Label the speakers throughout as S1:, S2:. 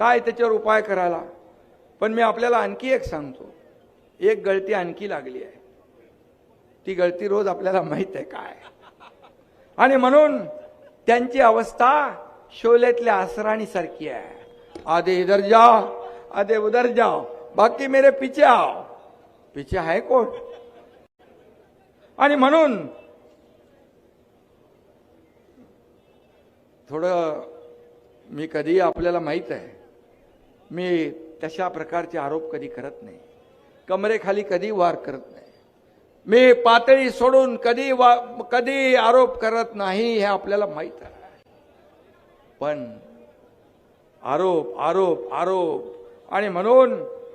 S1: काय त्याच्यावर उपाय करायला? पण मी आपल्याला आणखी एक सांगतो. एक गळती आणखी लागली आहे. ती गळती रोज आपल्याला माहीत आहे काय. आणि म्हणून त्यांची अवस्था शोलेतल्या आसराणी सारखी आहे. आधे इधर जाओ आधे उधर जाओ बाकी मेरे पीछे आओ. पिछे आहे कोण? आणि म्हणून थोडं मी कधी आपल्याला माहीत आहे मी तशा प्रकारचे आरोप कधी करत नाही. कमरेखाली कधी वार करत नाही. मी पातळी सोडून कधी वा कधी आरोप करत नाही हे आपल्याला माहीत आहे. पण आरोप आरोप आरोप आणि म्हणून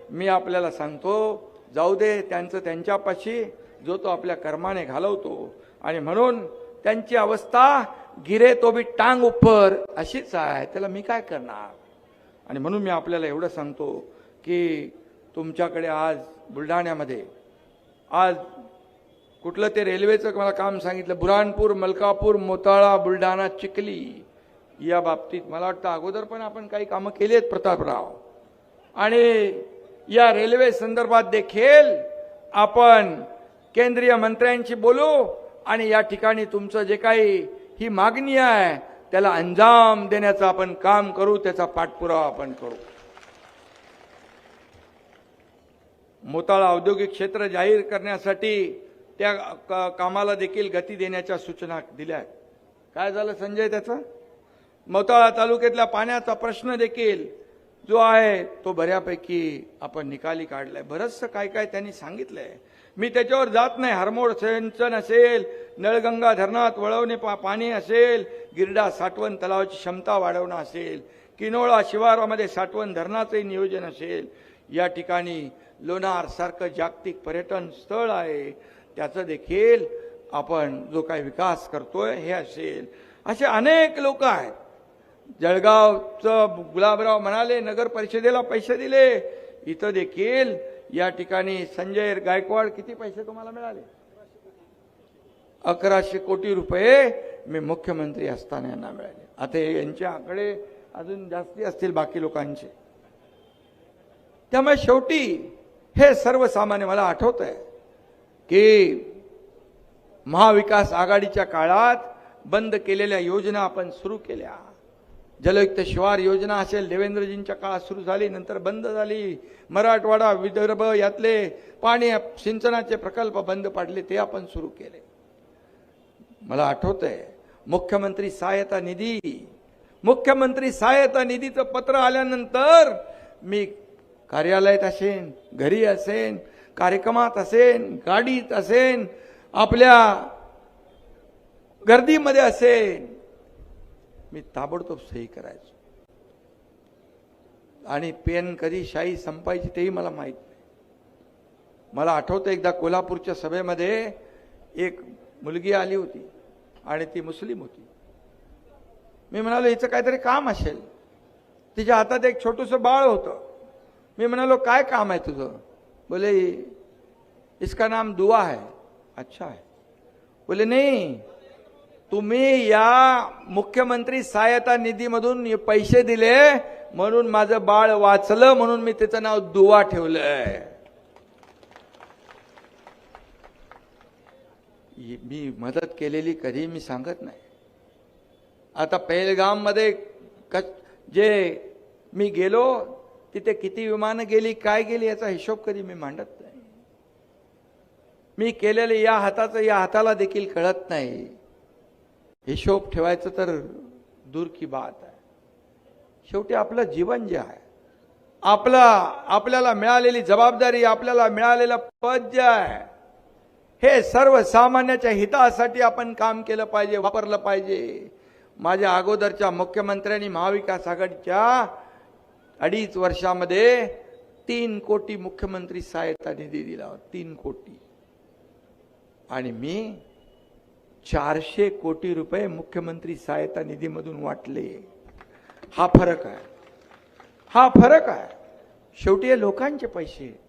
S1: मी आपल्याला सांगतो जाऊ दे त्यांचं त्यांच्यापाशी जो तो आपल्या कर्माने घालवतो आणि म्हणून त्यांची अवस्था गिरे तो बी टांग उपर अशीच आहे. त्याला मी काय करणार? आणि म्हणून मी आपल्याला एवढं सांगतो की तुमच्याकडे आज बुलढाण्यामध्ये आज कुठलं ते रेल्वेचं मला काम सांगितलं बुराणपूर मलकापूर मोताळा बुलढाणा चिखली या बाबतीत मला वाटतं अगोदर पण आपण काही कामं केली आहेत प्रतापराव. आणि या रेल्वे संदर्भात देखील आपण केंद्रीय मंत्र्यांशी बोलू आणि या ठिकाणी तुमचं जे काही ही मागणी आहे त्याला अंजाम देण्याचं आपण काम करू त्याचा पाठपुरावा आपण करू. मोताळा औद्योगिक क्षेत्र जाहीर करण्यासाठी त्या कामाला देखील गती देण्याच्या सूचना दिल्या आहेत. काय झालं संजय त्याचं? मोताळा तालुक्यातल्या पाण्याचा प्रश्न देखील जो आहे तो बऱ्यापैकी आपण निकाली काढलाय. बरंचसं काय काय त्यांनी सांगितलंय. मी त्याच्यावर जात नाही. हरमोड सिंचन असेल नळगंगा धरणात वळवणे पा पाणी असेल गिरडा साठवण तलावाची क्षमता वाढवणं असेल किनोळा शिवारामध्ये साठवण धरणाचंही नियोजन असेल या ठिकाणी लोणारसारखं जागतिक पर्यटन स्थळ आहे. त्याचं देखील आपण जो काही विकास करतोय हे असेल. असे अनेक लोक आहेत. जळगावचं गुलाबराव म्हणाले नगर परिषदेला पैसे दिले. इथं देखील या ठिकाणी संजय गायकवाड किती पैसे तुम्हाला मिळाले? अकराशे कोटी रुपये मी मुख्यमंत्री असताना यांना मिळाले. आता हे यांचे आकडे अजून जास्ती असतील बाकी लोकांचे. त्यामुळे शेवटी हे सर्वसामान्य मला आठवत आहे की महाविकास आघाडीच्या काळात बंद केलेल्या योजना आपण सुरू केल्या. जलयुक्त शिवार योजना असेल देवेंद्रजींच्या काळात सुरू झाली नंतर बंद झाली. मराठवाडा विदर्भ यातले पाणी सिंचनाचे प्रकल्प बंद पाडले ते आपण सुरू केले. मला आठवत आहे मुख्यमंत्री सहायता निधी. मुख्यमंत्री सहायता निधीचं पत्र आल्यानंतर मी कार्यालयात असेन घरी असेन कार्यक्रमात असेन गाडीत असेन आपल्या गर्दीमध्ये असेन. मी ताबडतोब सही करायचो. आणि पेन कधी शाई संपायची तेही मला माहीत नाही. मला आठवतं एकदा कोल्हापूरच्या सभेमध्ये एक मुलगी आली होती. आणि ती मुस्लिम होती. मी म्हणालो हिचं काहीतरी काम असेल. तिच्या हातात एक छोटंसं बाळ होतं. मी म्हणालो काय काम आहे तुझं? बोले इसका नाम दुआ है. अच्छा है. बोले नाही तुम्ही या मुख्यमंत्री सहायता निधीमधून पैसे दिले म्हणून माझं बाळ वाचलं म्हणून मी त्याचं नाव दुवा ठेवलंय. मी मदत केलेली कधी मी सांगत नाही. आता पहलगाममध्ये क- जे मी गेलो तिथे किती विमानं गेली काय गेली याचा हिशोब कधी मी मांडत नाही. मी केलेलं या हाताचं या हाताला देखील कळत नाही. हिशोब ठेवायचं तर दूर की बात आहे. शेवटी आपलं जीवन जे आहे आपला आपल्याला मिळालेली जबाबदारी आपल्याला मिळालेलं पद जे आहे हे सर्वसामान्याच्या हितासाठी आपण काम केलं पाहिजे वापरलं पाहिजे. माझ्या अगोदरच्या मुख्यमंत्र्यांनी महाविकास आघाडीच्या अडीच वर्षामध्ये तीन कोटी मुख्यमंत्री सहायता निधी दिला तीन कोटी. आणि मी चारशे कोटी रुपये मुख्यमंत्री सहायता निधीमधून वाटले. हा फरक आहे. हा फरक आहे. शेवटी हे लोकांचे पैसे.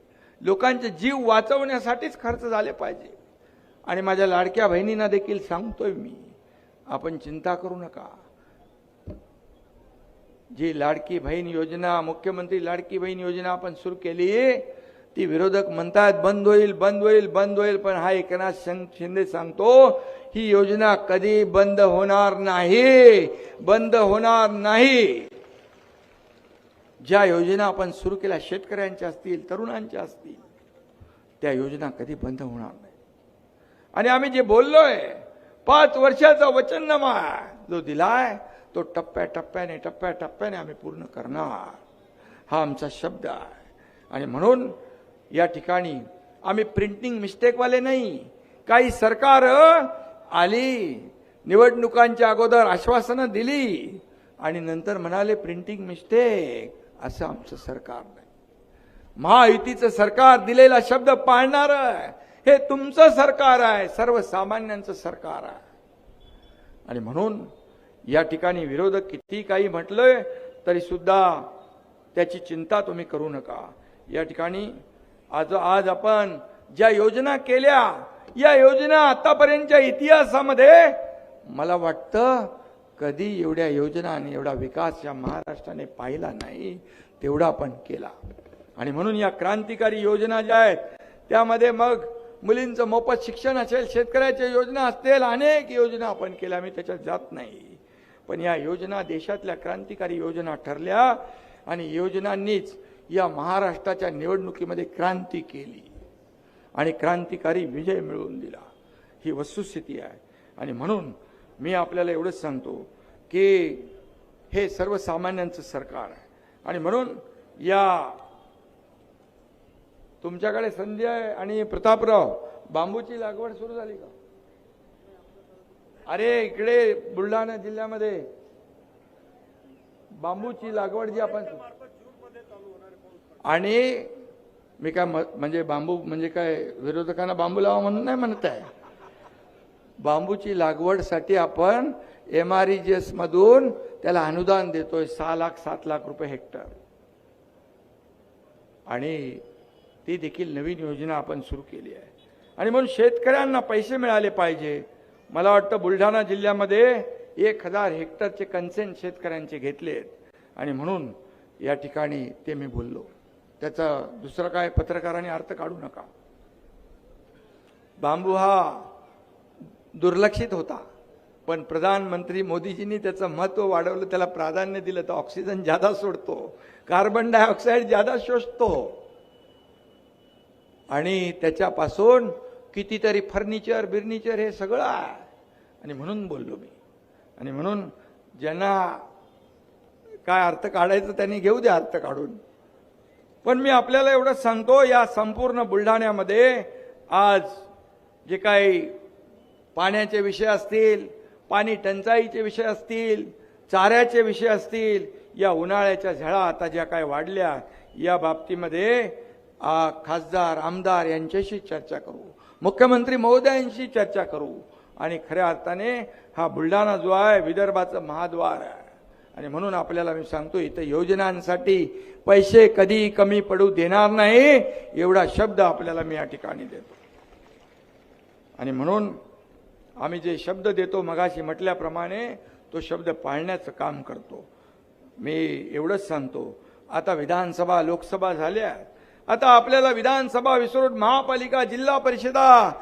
S1: लोकांचे जीव वाचवण्यासाठीच खर्च झाले पाहिजे. आणि माझ्या लाडक्या बहिणींना देखील सांगतोय मी आपण चिंता करू नका. जी लाडकी बहीण योजना मुख्यमंत्री लाडकी बहीण योजना आपण सुरू केली ती विरोधक म्हणतात बंद होईल बंद होईल बंद होईल. पण हा एकनाथ शिंदे सांगतो ही योजना कधी बंद होणार नाही बंद होणार नाही. ज्या योजना आपण सुरू केल्या शेतकऱ्यांच्या असतील तरुणांच्या असतील त्या योजना कधी बंद होणार नाही. आणि आम्ही जे बोललोय पाच वर्षाचा वचननामा जो दिलाय तो टप्प्या टप्प्याने टप्प्या टप्प्याने आम्ही पूर्ण करणार. हा आमचा शब्द आहे. आणि म्हणून या ठिकाणी आम्ही प्रिंटिंग मिस्टेकवाले नाही. काही सरकार आली निवडणुकांच्या अगोदर आश्वासनं दिली आणि नंतर म्हणाले प्रिंटिंग मिस्टेक असं आमचं सरकार नाही. महायुतीचं सरकार दिलेला शब्द पाळणार हे तुमचं सरकार आहे सर्वसामान्यांचं सरकार आहे. आणि म्हणून या ठिकाणी विरोधक किती काही म्हटलंय तरी सुद्धा त्याची चिंता तुम्ही करू नका. या ठिकाणी आज आज आपण ज्या योजना केल्या या योजना आतापर्यंतच्या इतिहासामध्ये मला वाटतं कधी एवढ्या योजना आणि एवढा विकास या महाराष्ट्राने पाहिला नाही तेवढा आपण केला. आणि म्हणून या क्रांतिकारी योजना ज्या आहेत त्यामध्ये मग मुलींचं मोफत शिक्षण असेल शेतकऱ्याच्या योजना असतील अनेक योजना आपण केल्या मी त्याच्यात जात नाही. पण या योजना देशातल्या क्रांतिकारी योजना ठरल्या आणि योजनांनीच या महाराष्ट्राच्या निवडणुकीमध्ये क्रांती केली. आणि क्रांतिकारी विजय मिळवून दिला. ही वस्तुस्थिती आहे. आणि म्हणून मी आपल्याला एवढंच सांगतो की हे सर्वसामान्यांचं सरकार आहे. आणि म्हणून या तुमच्याकडे संजय आणि प्रतापराव बांबूची लागवड सुरू झाली का? अरे इकडे बुलढाणा जिल्ह्यामध्ये बांबूची लागवड जी आपण आणि मी काय म- म्हणजे बांबू म्हणजे काय विरोधकांना बांबू लावा म्हणून नाही म्हणत आहे. बांबूची लागवडसाठी आपण M R E G S मधून त्याला अनुदान देतोय सहा लाख सात लाख रुपये हेक्टर. आणि ती देखील नवीन योजना आपण सुरू केली आहे. आणि म्हणून शेतकऱ्यांना पैसे मिळाले पाहिजे. मला वाटतं बुलढाणा जिल्ह्यामध्ये एक हजार हेक्टरचे कन्सेंट शेतकऱ्यांचे घेतलेत. आणि म्हणून या ठिकाणी ते मी बोललो. त्याचा दुसरं काय पत्रकारांनी अर्थ काढू नका. बांबू हा दुर्लक्षित होता. पण प्रधानमंत्री मोदीजींनी त्याचं महत्त्व वाढवलं त्याला प्राधान्य दिलं तर ऑक्सिजन जादा सोडतो कार्बन डायऑक्साईड जादा शोषतो. आणि त्याच्यापासून कितीतरी फर्निचर बिर्निचर हे सगळं आहे. आणि म्हणून बोललो मी. आणि म्हणून ज्यांना काय अर्थ काढायचं त्यांनी घेऊ द्या अर्थ काढून. पण मी आपल्याला एवढंच सांगतो या संपूर्ण बुलढाण्यामध्ये आज जे काही पाण्याचे विषय असतील पाणी टंचाईचे विषय असतील चाऱ्याचे विषय असतील या उन्हाळ्याच्या झळा आता ज्या काय वाढल्या या बाबतीमध्ये खासदार आमदार यांच्याशी चर्चा करू. मुख्यमंत्री महोदयांशी चर्चा करू. आणि खऱ्या अर्थाने हा बुलढाणा जो आहे विदर्भाचं महाद्वार आहे. आणि म्हणून आपल्याला मी सांगतो इथं योजनांसाठी पैसे कधी कमी पडू देणार नाही एवढा शब्द आपल्याला मी या ठिकाणी देतो. आणि म्हणून आम्ही जे शब्द देतो मगाशी म्हटल्याप्रमाणे तो शब्द पाळण्याचं काम करतो. मी एवढंच सांगतो. आता विधानसभा लोकसभा झाल्या आता आपल्याला विधानसभा विसरून महापालिका जिल्हा परिषदा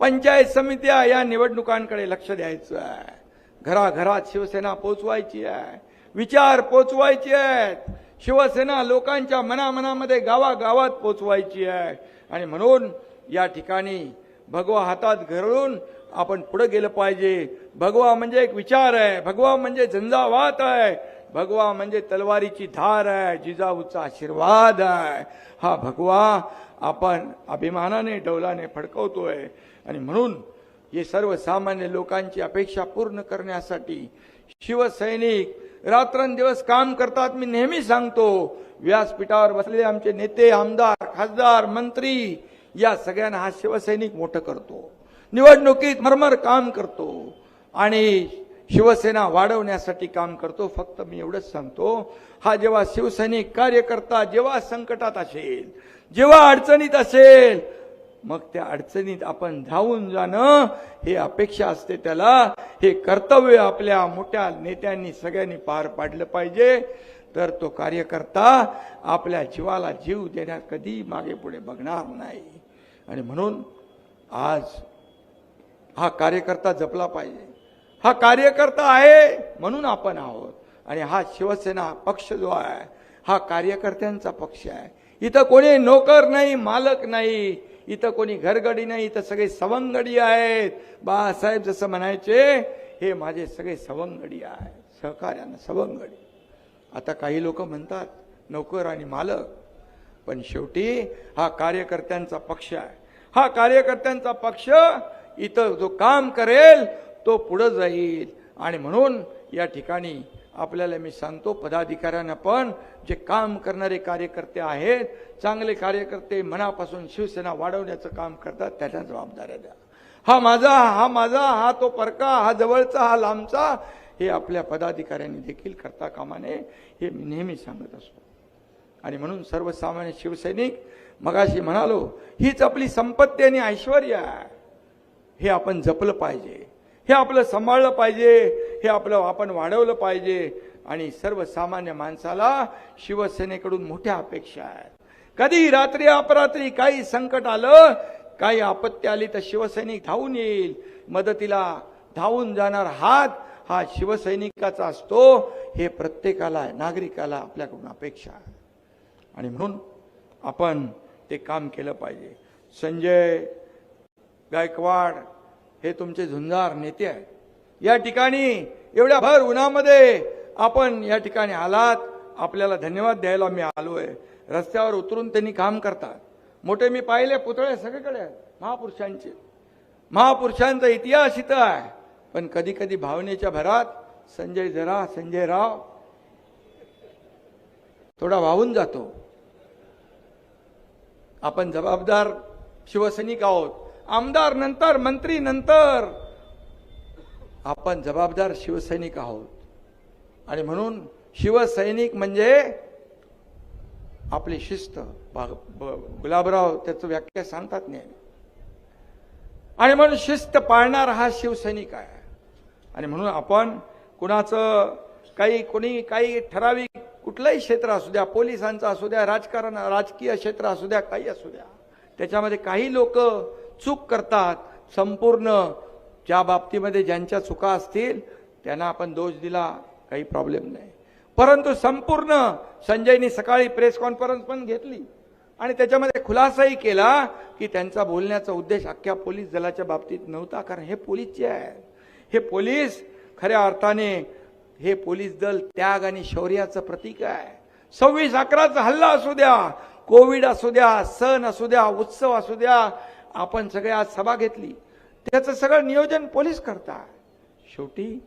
S1: पंचायत समित्या या निवडणुकांकडे लक्ष द्यायचं आहे. घराघरात शिवसेना पोचवायची आहे. विचार पोचवायचे आहेत. शिवसेना लोकांच्या मनामनामध्ये गावागावात पोचवायची आहे. आणि म्हणून या ठिकाणी भगवा हातात घरून आपण पुढे गेलं पाहिजे. भगवा म्हणजे एक विचार आहे. भगवा म्हणजे झंझावात आहे. भगवा म्हणजे तलवारीची धार आहे जिजाऊचा आशीर्वाद आहे. हा भगवा आपण अभिमानाने डौलाने फडकवतोय. आणि म्हणून हे सर्वसामान्य लोकांची अपेक्षा पूर्ण करण्यासाठी शिवसैनिक रात्रंदिवस काम करतात मी नेहमी सांगतो. व्यासपीठावर बसलेले आमचे नेते आमदार खासदार मंत्री या सगळ्यांना हा शिवसैनिक मोठं करतो. निवडणुकीत मरमर काम करतो. आणि शिवसेना वाढवण्यासाठी काम करतो. फक्त मी एवढंच सांगतो हा जेव्हा शिवसैनिक कार्यकर्ता जेव्हा संकटात असेल जेव्हा अडचणीत असेल मग त्या अडचणीत आपण धावून जाणं हे अपेक्षा असते त्याला. हे कर्तव्य आपल्या मोठ्या नेत्यांनी सगळ्यांनी पार पाडलं पाहिजे. तर तो कार्यकर्ता आपल्या जीवाला जीव देण्यात कधी मागे पुढे बघणार नाही. आणि म्हणून आज हा कार्यकर्ता जपला पाहिजे. हा कार्यकर्ता आहे म्हणून आपण आहोत. आणि हा शिवसेना पक्ष जो आहे हा कार्यकर्त्यांचा पक्ष आहे. इथं कोणी नोकर नाही मालक नाही इथं कोणी घरगडी नाही इथं सगळे सवंगडी आहेत. बाळासाहेब जसं म्हणायचे हे माझे सगळे सवंगडी आहेत सहकार्यानं सवंगडी. आता काही लोक म्हणतात नोकर आणि मालक. पण शेवटी हा कार्यकर्त्यांचा पक्ष आहे. हा कार्यकर्त्यांचा पक्ष इथं जो काम करेल तो पुढं जाईल. आणि म्हणून या ठिकाणी आपल्याला मी सांगतो पदाधिकाऱ्यांना पण जे काम करणारे कार्यकर्ते आहेत चांगले कार्यकर्ते मनापासून शिवसेना वाढवण्याचं काम करतात त्याच्या जबाबदाऱ्या द्या. हा माझा हा माझा हा तो परका हा जवळचा हा लांबचा हे आपल्या पदाधिकाऱ्यांनी देखील करता कामा नये हे मी नेहमी सांगत असतो. आणि म्हणून सर्वसामान्य शिवसैनिक मगाशी म्हणालो हीच आपली संपत्ती आणि ऐश्वर आहे. हे आपण जपलं पाहिजे. हे आपलं सांभाळलं पाहिजे हे आपलं आपण वाढवलं पाहिजे. आणि सर्वसामान्य माणसाला शिवसेनेकडून मोठ्या अपेक्षा आहेत. कधी रात्री अपरात्री काही संकट आलं काही आपत्ती आली तर शिवसैनिक धावून येईल. मदतीला धावून जाणार हात हा शिवसैनिकाचा असतो. हे प्रत्येकाला नागरिकाला आपल्याकडून अपेक्षा आहे. आणि म्हणून आपण ते काम केलं पाहिजे. संजय गायकवाड हे तुमचे झुंजार नेते आहेत. या ठिकाणी एवढ्या भर उन्हामध्ये आपण या ठिकाणी आलात. आपल्याला धन्यवाद द्यायला मी आलो आहे रस्त्यावर उतरून त्यांनी काम करतात. मोठे मी पाहिले पुतळे सगळीकडे आहेत. महापुरुषांचे. महापुरुषांचा इतिहास इथं आहे. पण कधी कधी भावनेच्या भरात संजय जरा संजय राव थोडा वाहून जातो. आपण जबाबदार शिवसैनिक आहोत. आमदार नंतर मंत्री नंतर. आपण जबाबदार शिवसैनिक आहोत. आणि म्हणून शिवसैनिक म्हणजे आपली शिस्त. गुलाबराव त्याचं व्याख्या सांगतात नेहमी. आणि म्हणून शिस्त पाळणारा हा शिवसैनिक आहे. आणि म्हणून आपण कुणाचं काही कोणी काही ठराविक कुठलंही क्षेत्र असू द्या पोलिसांचं असू द्या राजकारण राजकीय क्षेत्र असू द्या काही असू द्या. त्याच्यामध्ये काही लोक चूक करतात. संपूर्ण ज्या बाबतीमध्ये ज्यांच्या चुका असतील त्यांना आपण दोष दिला काही प्रॉब्लेम नाही. परंतु संपूर्ण संजयनी सकाळी प्रेस कॉन्फरन्स पण घेतली. आणि त्याच्यामध्ये खुलासाही केला की त्यांचा बोलण्याचा उद्देश अख्ख्या पोलीस दलाच्या बाबतीत नव्हता. कारण हे पोलीसचे आहे हे पोलीस खऱ्या अर्थाने हे पोलीस दल त्याग आणि शौर्याचं प्रतीक आहे. सव्वीस अकराचा हल्ला असू द्या कोविड असू द्या सण असू द्या उत्सव असू द्या आपण सगळे आज सभा घेतली. त्याचं सगळं नियोजन पोलीस करतात. शेवटी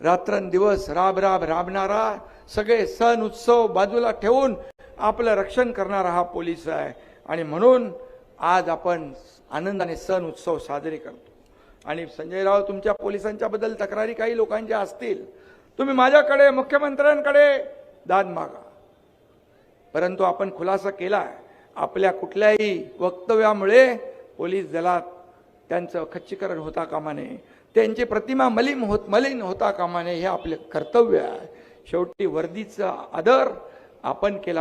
S1: रात्रंदिवस राब राब राबणारा सगळे सण उत्सव बाजूला ठेवून आपलं रक्षण करणारा हा पोलीस आहे. आणि म्हणून आज आपण आनंदाने सण उत्सव साजरे करतो. आणि संजय राव तुमच्या पोलिसांच्या बद्दल तक्रारी काही लोकांच्या असतील. तुम्ही माझ्याकडे मुख्यमंत्र्यांकडे दाद मागा. परंतु आपण खुलासा केला आहे आपल्या कुठल्याही वक्तव्यामुळे पोलीस दलात त्यांचं खच्चीकरण होता कामा नये. त्यांची प्रतिमा मलिन होत मलिन होता कामा नये हे आपले कर्तव्य आहे. शेवटी वर्दीचा आदर आपण केला